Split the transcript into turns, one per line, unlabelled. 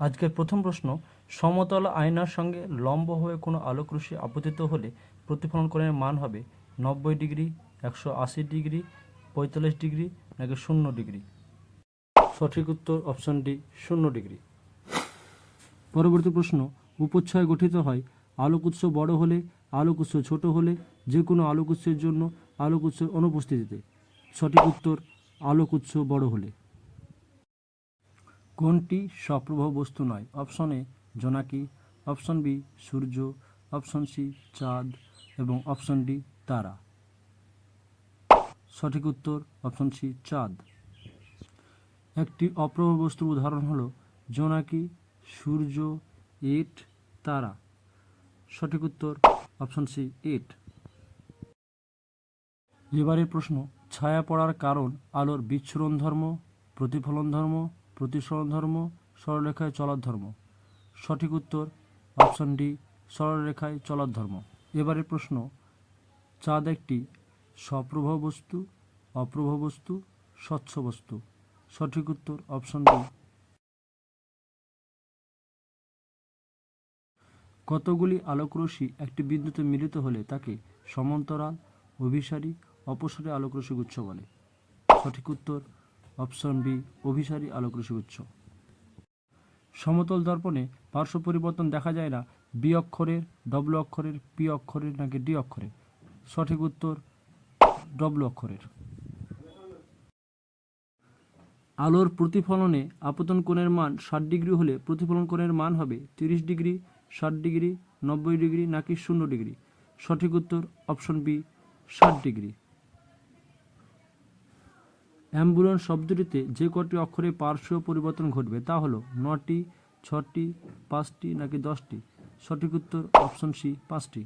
আজকের প্রথম প্রশ্ন, সমতল আয়নার সঙ্গে লম্বভাবে কোনো আলোক আলোকরশ্মি আপতিত হলে প্রতিফলন কোণের মান হবে নব্বই ডিগ্রি, একশো আশি ডিগ্রি, পঁয়তাল্লিশ ডিগ্রি নাকি শূন্য ডিগ্রি? সঠিক উত্তর অপশন ডি, শূন্য ডিগ্রি। পরবর্তী প্রশ্ন, উপচ্ছয় গঠিত হয় আলোক উৎস বড় হলে, আলোক উৎস ছোট হলে, যে কোনো আলোক উৎসের জন্য আলোক উৎসের অনুপস্থিতিতে। সঠিক উত্তর, আলোক উৎস বড় হলে। কোনটি সপ্রভ বস্তু নয়? অপশন এ, জোনাকি, অপশন বি, সূর্য, অপশন সি, চাঁদ এবং অপশন ডি, তারা। সঠিক উত্তর, অপশন সি, চাঁদ। একটি অপ্রভ বস্তুর উদাহরণ হলো জোনাকি, সূর্য, ইট, তারা। সঠিক উত্তর, অপশন সি, ইট। এবারের প্রশ্ন, ছায়া পড়ার কারণ আলোর বিচ্ছুরণ ধর্ম, প্রতিফলন ধর্ম প্রতিসরণ ধর্ম, সরলরেখায় চলার ধর্ম। সঠিক উত্তর, অপশন ডি, সরলরেখায় চলার ধর্ম। এবারের প্রশ্ন, চাঁদ একটি সপ্রভ বস্তু অপ্রভ বস্তু, স্বচ্ছ বস্তু? সঠিক উত্তর, অপশন ডি। কতগুলি আলোকরশ্মি একটি বিন্দুতে মিলিত হলে তাকে সমান্তরাল, অভিসারী, অপসারী আলোকরশ্মি গুচ্ছ বলে? সঠিক উত্তর অপশন বি, অভিসারী আলোকরশ্মি উৎস সমতল দর্পণে পার্শ্ব পরিবর্তন দেখা যায় না, বি অক্ষরের ডব্লু অক্ষরের পি অক্ষরের নাকি ডি অক্ষরের? সঠিক উত্তর ডব্লু অক্ষরের। আলোর প্রতিফলনে আপতন কোণের মান ষাট ডিগ্রি হলে প্রতিফলন কোণের মান হবে তিরিশ ডিগ্রি, ষাট ডিগ্রি, নব্বই ডিগ্রি নাকি শূন্য ডিগ্রি? সঠিক উত্তর, অপশন বি, ষাট ডিগ্রি। অ্যাম্বুলেন্স শব্দটিতে যে কটি অক্ষরে পার্শ্ব পরিবর্তন ঘটবে তা হলো নটি, ছটি, পাঁচটি নাকি দশটি? সঠিক উত্তর অপশন সি, পাঁচটি।